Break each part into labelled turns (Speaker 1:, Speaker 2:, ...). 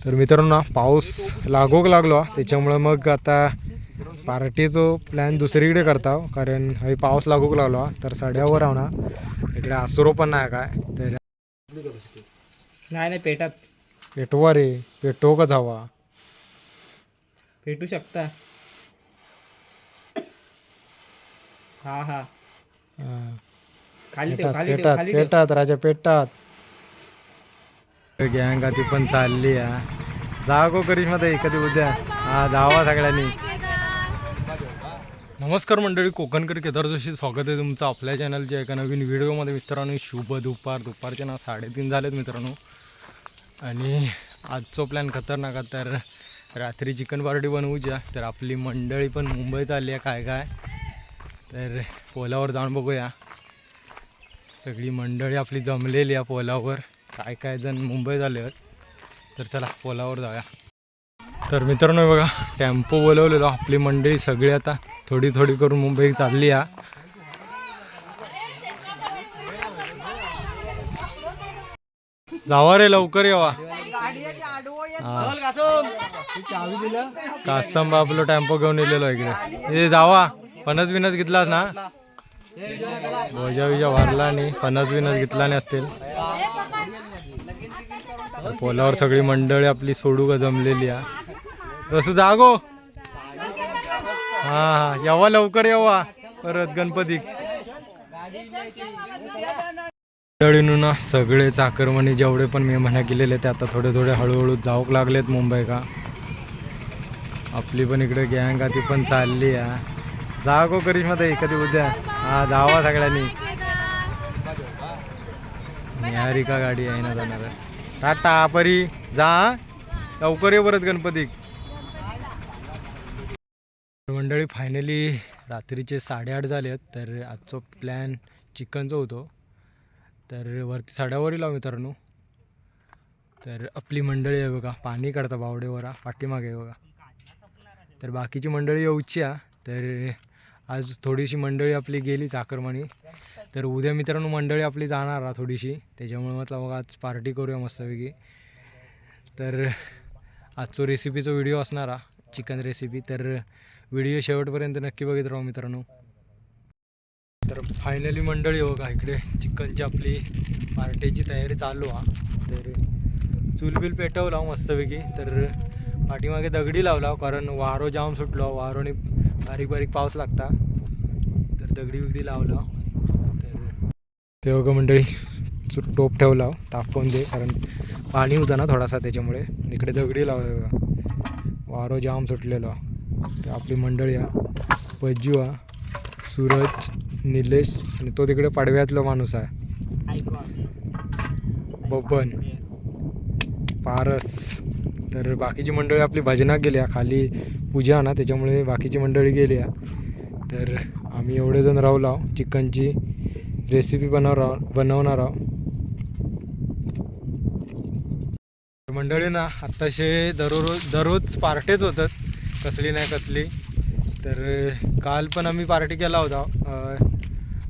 Speaker 1: तर मित्रांनो पाऊस लागोक लागलो त्याच्यामुळं मग आता पार्टीचो प्लॅन दुसरीकडे करता कारण हय पाऊस लागूक लागलो तर सड्यावर आहो ना. इकडे आसरो पण नाही काय. तर
Speaker 2: नाही नाही पेटात.
Speaker 1: पेटवा रे. पेटवू का जावा?
Speaker 2: पेटू शकता. हा हा.
Speaker 1: हा.
Speaker 2: खाली ठेव
Speaker 1: पेटात
Speaker 2: खाली ठेव
Speaker 1: पेटात
Speaker 2: खाली ठेव.
Speaker 1: पेटात राजा पेटात. गँग ती पण चालली आहे. जा गो करिश्मा ताई कधी उद्या. हा जावा सगळ्यांनी. नमस्कार मंडळी कोकणकर केदार जोशी स्वागत आहे तुमचं आपल्या चॅनलच्या एका नवीन व्हिडिओमध्ये. मित्रांनो शुभ दुपार. दुपारचे ना साडेतीन झालेत मित्रांनो. आणि आजचो प्लॅन खतरनाक आहे. तर रात्री चिकन पार्टी बनवूच्या तर आपली मंडळी पण मुंबई चालली आहे. काय काय? तर पोलावर जाऊन बघूया. सगळी मंडळी आपली जमलेली आहे पोलावर. काय काय जण मुंबई झाले आहेत. तर चला पोलावर जाऊया. तर मित्रांनो बघा टेम्पो बोलवलेलो आपली मंडळी सगळी आता. थोडी थोडी करून मुंबई चालली आहे जावा रे लवकर येवा. कासम आपलं टेम्पो घेऊन येलेलो इकडे. ए जावा. फणस बिनस घेतलास ना? भोजा विजा वारला नाही. फणस बिनस घेतला नाही असतील. पोलावर सगळी मंडळी आपली सोडू का जमलेली आहे रसू जागो. हा हा. यावा लवकर येवा. परत गणपती. मंडळीनं ना सगळे चाकरमणी जेवढे पण मी म्हणा केलेले ते आता थोडे थोडे हळूहळू जाऊक लागलेत मुंबई का. आपली पण इकडे गँग ती पण चालली आहे जा गो करिश्मा ताई कधी उद्या? हा जावा सगळ्यांनी. निहारिका गाडी आहे ना जाणार टाटा परी जा लवकर ये परत गणपती. मंडळी फायनली रात्रीचे साडेआठ झाले आहेत तर आजचा प्लॅन चिकनचा होतो. तर वरती साड्यावर लाव मित्रांनो. तर आपली मंडळी आहे बघा पाणी काढता बावडेवरा पाठीमागे बघा. तर बाकीची मंडळी येऊची आहे. तर आज थोडीशी मंडळी आपली गेली चाकरमानी तर उद्या मित्रांनो मंडळी आपली जाणार आहे थोडीशी. त्याच्यामुळे म्हटलं मग आज पार्टी करूया मस्तपैकी. तर आजचो रेसिपीचा व्हिडिओ असणार आहे चिकन रेसिपी तर व्हिडिओ शेवटपर्यंत नक्की बघित राहू मित्रांनो. तर फायनली मंडळी हो का इकडे चिकनची आपली पार्टीची तयारी चालू आहे तर चूलबिल पेटवला मस्तपैकी. तर पाठीमागे दगडी लावला कारण वारो जाम सुटलो वारोने बारीक बारीक पाऊस लागता. तर दगडी बिगडी लावला तर ते बघा मंडळी टोप ठेवला तापवून दे कारण पाणी होतं ना थोडासा त्याच्यामुळे. इकडे दगडी बघा. वारो जाम सुटलेलो. तर आपली मंडळी हा पज्जू हा सूरज निलेश आणि तो तिकडे पाडव्यातला माणूस आहे. बबन. पारस. तर बाकीची मंडळी आपली भजनात गेली आहे. खाली पूजा ना त्याच्यामुळे बाकीची मंडळी गेली आहे. तर आम्ही एवढे जण राहू लाव चिकनची. रेसिपी बनवणार आहोत बनवणार आहोत. मंडळी ना आत्ताशे दररोज दररोज पार्टेच होतात. कसली नाही कसली. तर काल पण आम्ही पार्टी केला होता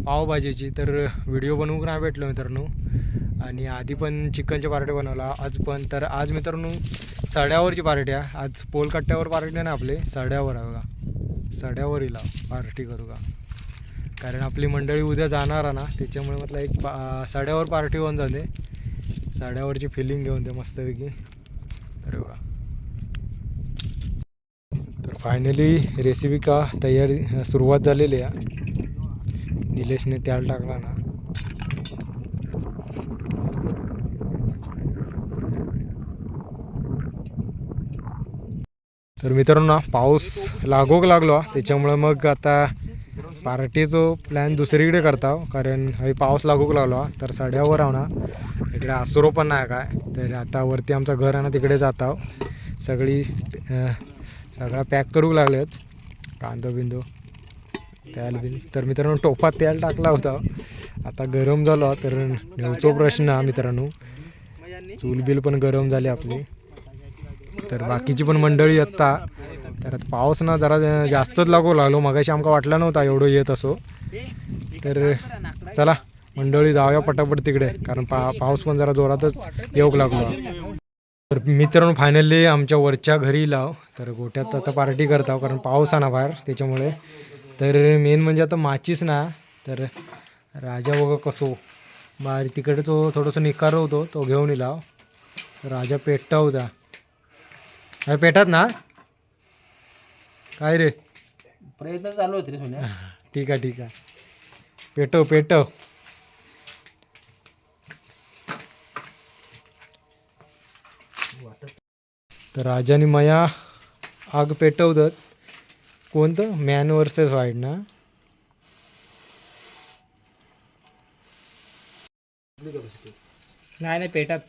Speaker 1: पावभाजीची. तर व्हिडिओ बनवूक नाही भेटलो मित्रांनो. आणि आधी पण चिकनची पार्टी बनवला आज पण. तर आज मित्रांनो सड्यावरची पार्टी आहे. आज पोलकट्ट्यावर पार्टी नाही ना आपले सड्यावर आहे बघा. सड्यावर येईल पार्टी करू का कारण आपली मंडळी उद्या जाणार आहे ना त्याच्यामुळे म्हटलं एक पा साड्यावर पार्टी होऊन जाते. साड्यावरची फिलिंग घेऊन ते मस्तपैकी. अरे वा तर फायनली रेसिपी का तयारी सुरुवात झालेली आहे. निलेशने त्याल टाकला ना. तर मित्रांनो पाऊस लागोक लागलो त्याच्यामुळं मग आता पार्टीचो प्लॅन दुसरीकडे करता हो, कारण हय पाऊस लागूक लागलो तर सड्यावर आहो ना इकडे आसरो पण नाही काय तर आता वरती आमचं घर आहे ना तिकडे जाता हो. सगळी सगळा पॅक करू लागलेत कांदो बिंदू तेल बिन. तर मित्रांनो टोपात तेल टाकला होता हो. आता गरम झालो तर नेवचो प्रश्न हा मित्रांनो. चूल बिल पण गरम झाली आपली. तर बाकीची पण मंडळी आत्ता तर पाऊस ना जरा जास्तच लागू लागलो. मगाशी आमका वाटला नव्हता एवढं येत असो. तर चला मंडळी जाऊया पटापट तिकडे कारण पा पाऊस पण जरा जोरातच येऊक लागलो. तर मित्रांनो फायनली आमच्या वरच्या घरी लाव. तर गोट्यात आता पार्टी करत आहो कारण पाऊस आहे ना बाहेर त्याच्यामुळे. तर मेन म्हणजे आता माचीच ना तर राजा बघा कसो. बाहेर तिकडे तो थोडंसं निकार होतो तो घेऊन येला राजा पेटता होता. काय पेटात ना? काय रे?
Speaker 2: प्रयत्न चालू होते रे सोन्या.
Speaker 1: ठीक आहे ठीक आहे. पेटव पेटव. तर राजाने मया आग पेटवतात. कोणतं? मॅन वर्सेस वाईड ना?
Speaker 2: नाही नाही पेटात.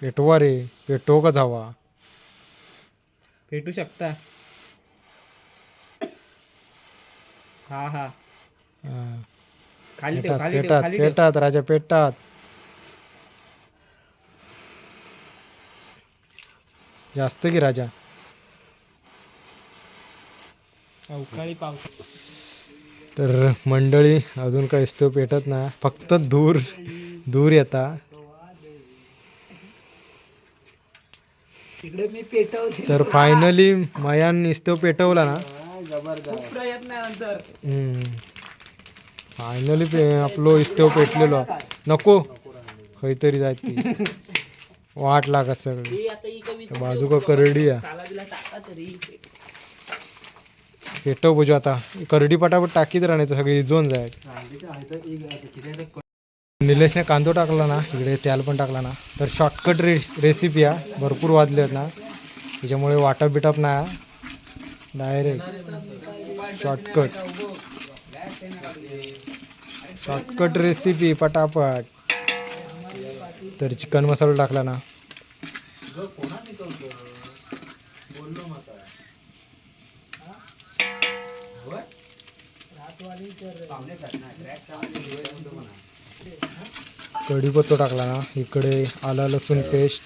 Speaker 1: पेटवा रे. पेटव का जावा
Speaker 2: पेटू शकता. हा हा.
Speaker 1: हा.
Speaker 2: खाली ठेव
Speaker 1: पेटात
Speaker 2: खाली ठेव
Speaker 1: पेटात
Speaker 2: खाली ठेव.
Speaker 1: पेटात राजा पेटात. जास्त की राजा.
Speaker 2: अवकाळी पाऊस
Speaker 1: तर मंडळी अजून काही तो पेटत ना फक्त दूर दूर येता.
Speaker 2: तिकडे मी पेटवते.
Speaker 1: तर फायनली मयान निस्तो पेटवला ना.
Speaker 2: प्रयत्नानंतर.
Speaker 1: फायनली पे आपलो इस्तो पेटलेलो. नको. खैतरी जायची वाट लागत सगळी.
Speaker 2: आता ही कमी
Speaker 1: त्या बाजू का करडी आहे.
Speaker 2: साला बिला टाका तरी.
Speaker 1: पेटव बुजू आता. करडी पटापट टाकीत राहण्याचं सगळी इजवून जाय. निलेशने कांदो टाकला ना. इकडे त्याल पण टाकला ना. तर शॉर्टकट रे रेसिपी आहे. भरपूर वाजले आहेत ना. त्याच्यामुळे वाटप बिटप नाही. डायरेक्ट. शॉर्टकट. शॉर्टकट रेसिपी पटापट. तर चिकन मसाला टाकला ना. कढीपत्ता टाकला ना. इकडे आला लसूण पेस्ट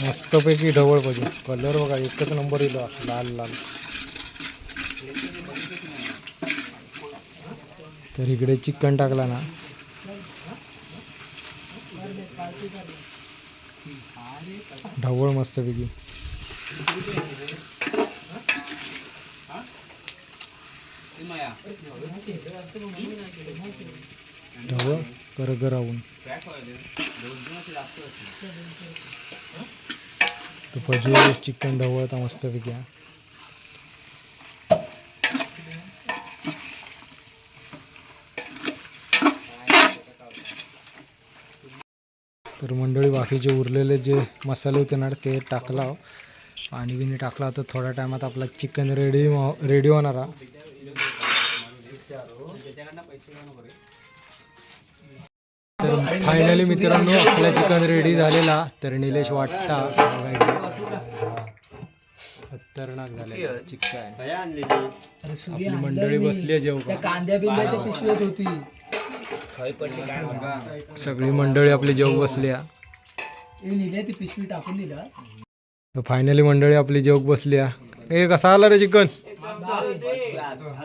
Speaker 1: मस्तपैकी ढवळ पाहिजे कलर बघा एकच नंबर येलो लाल लाल. तर इकडे चिकन टाकला ना. ढवळ मस्तपैकी. ढवळ कर राहून तो भजी चिकन ढवळता मस्तपैकी तर मंडळी बाकीचे उरलेले जे मसाले होते ना ते टाकला हो. पाणी बिणी टाकला तर थोड्या टायमात आपला चिकन रेडी रेडी होणार तर फायनली मित्रांनो आपला चिकन रेडी झालेला. तर निलेश वाटता. खतरनाक आपली मंडळी बसली आहे जेव
Speaker 2: कांद्या बिंद्याच्या पिशवीत होती.
Speaker 1: सगळी मंडळी आपली जेव बसली आहे.
Speaker 2: निले ती पिशवी टाकून दिला.
Speaker 1: फायनली मंडळी आपली जेवक बसली आहे. ए कसा आला रे चिकन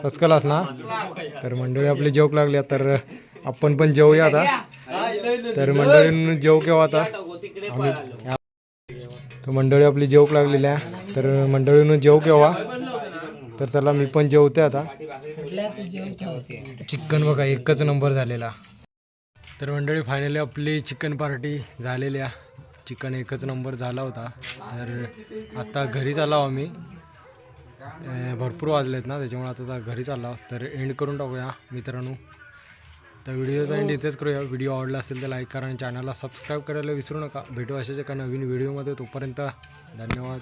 Speaker 1: कसकलास ना? तर मंडळी आपली जेवक लागली. तर आपण पण जेवूया आता. तर मंडळी जेव केव्हा आता? आम्ही तर मंडळी आपली जेवक लागलेली आहे. तर मंडळीनं जेव केव्हा तर चला मी पण जेवते आता. चिकन बघा एकच नंबर झालेला. तर मंडळी फायनली आपली चिकन पार्टी झालेली आहे. चिकन एकच नंबर झाला होता. तर आता घरी चाललो आम्ही. भरपूर वाजलेत ना त्याच्यामुळे आता घरी चाललो तर एंड करून टाकूया मित्रांनो. तर व्हिडिओचा एंड इथेच करूया. व्हिडिओ आवडला असेल तर लाईक करा आणि चॅनलला सबस्क्राईब करायला विसरू नका. भेटू अशाच एका नवीन व्हिडिओमध्ये तोपर्यंत धन्यवाद.